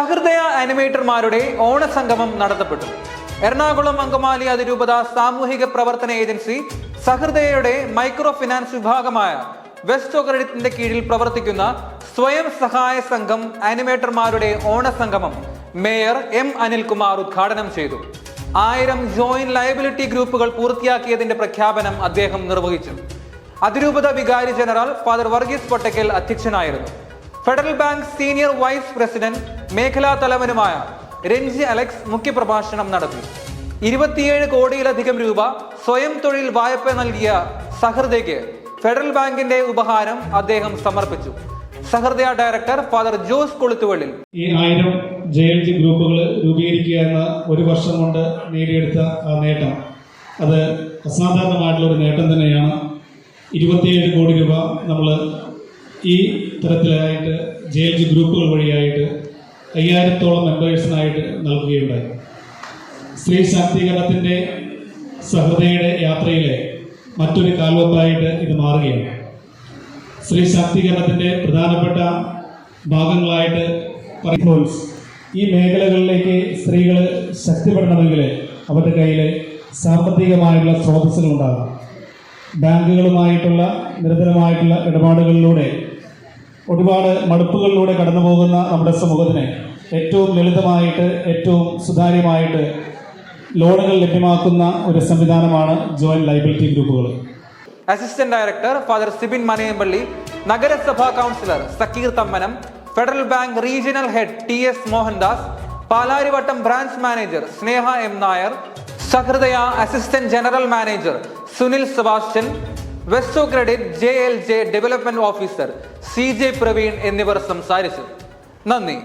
സഹൃദയ ആനിമേറ്റർമാരുടെ ഓണസംഗമം നടത്തപ്പെട്ടു. എറണാകുളം അങ്കമാലി അതിരൂപത സാമൂഹിക പ്രവർത്തന ഏജൻസി സഹൃദയയുടെ മൈക്രോ ഫിനാൻസ് വിഭാഗമായ വെസ്റ്റോ ക്രെഡിറ്റിന്റെ കീഴിൽ പ്രവർത്തിക്കുന്ന സ്വയം സഹായ സംഘം ആനിമേറ്റർമാരുടെ ഓണസംഗമം മേയർ എം അനിൽകുമാർ ഉദ്ഘാടനം ചെയ്തു. ആയിരം ജോയിന്റ് ലയബിലിറ്റി ഗ്രൂപ്പുകൾ പൂർത്തിയാക്കിയതിന്റെ പ്രഖ്യാപനം അദ്ദേഹം നിർവഹിച്ചു. അതിരൂപത വികാരി ജനറൽ ഫാദർ വർഗീസ് പൊട്ടക്കൽ അധ്യക്ഷനായിരുന്നു. Federal Bank senior vice president മേഖലാ തലവനുമായ രഞ്ജി അലക്സ് മുഖ്യപ്രഭാഷണം നടത്തി. ഇരുപത്തിയേഴ് കോടിയിലധികം രൂപ സ്വയം തൊഴിൽ വായ്പ നൽകിയ സഹൃദയ്ക്ക് ഫെഡറൽ ബാങ്കിന്റെ ഉപഹാരം അദ്ദേഹം സമർപ്പിച്ചു. Sahrudaya director father Jose Koluthuvallil. ഈ ആയിരം ജെ എൽ ജി ഗ്രൂപ്പുകൾ രൂപീകരിക്കുക എന്ന ഒരു വർഷം കൊണ്ട് നേടിയെടുത്ത ആ നേട്ടം അത് അസാധാരണമായിട്ടുള്ള ഒരു നേട്ടം തന്നെയാണ്. ഇരുപത്തിയേഴ് കോടി രൂപ നമ്മൾ ഈ തരത്തിലായിട്ട് ജെ എൽ ജി ഗ്രൂപ്പുകൾ വഴിയായിട്ട് അയ്യായിരത്തോളം മെമ്പേഴ്സിനായിട്ട് നൽകുകയുണ്ടായി. സ്ത്രീ ശാക്തീകരണത്തിന്റെ സഹൃദയുടെ യാത്രയിലെ മറ്റൊരു കാൽവെപ്പായിട്ട് ഇത് മാറുകയാണ്. സ്ത്രീ ശാക്തീകരണത്തിന്റെ പ്രധാനപ്പെട്ട ഭാഗങ്ങളായിട്ട് പറയുമ്പോൾ ഈ മേഖലകളിലേക്ക് സ്ത്രീകൾ ശക്തിപ്പെടണമെങ്കിൽ അവരുടെ കയ്യിൽ സാമ്പത്തികമായുള്ള സ്രോതസ്സുകൾ ഉണ്ടാകും ബാങ്കുകളുമായിട്ടുള്ള നിരന്തരമായിട്ടുള്ള ഇടപാടുകളിലൂടെ ഒരുപാട് മടുപ്പുകളിലൂടെ കടന്നു പോകുന്ന നമ്മുടെ സമൂഹത്തിന് ഏറ്റവും ലളിതമായിട്ട് ഏറ്റവും സുതാര്യമായിട്ട് ലോണുകൾ ലഭ്യമാക്കുന്ന ഒരു സംവിധാനമാണ് ജോയിന്റ് ലൈബിലിറ്റി ഗ്രൂപ്പുകൾ. Assistant director father Sibin Manayampally നഗരസഭാ councillor Zakir Thammanam Federal Bank regional head T S Mohandas Palarivattom branch manager Sneha M Nair Sahrudaya assistant general manager Sunil Sebastian വെസ്റ്റോ credit J L J development officer C J Praveen എന്നിവർ സംസാരിച്ചു നന്ദി.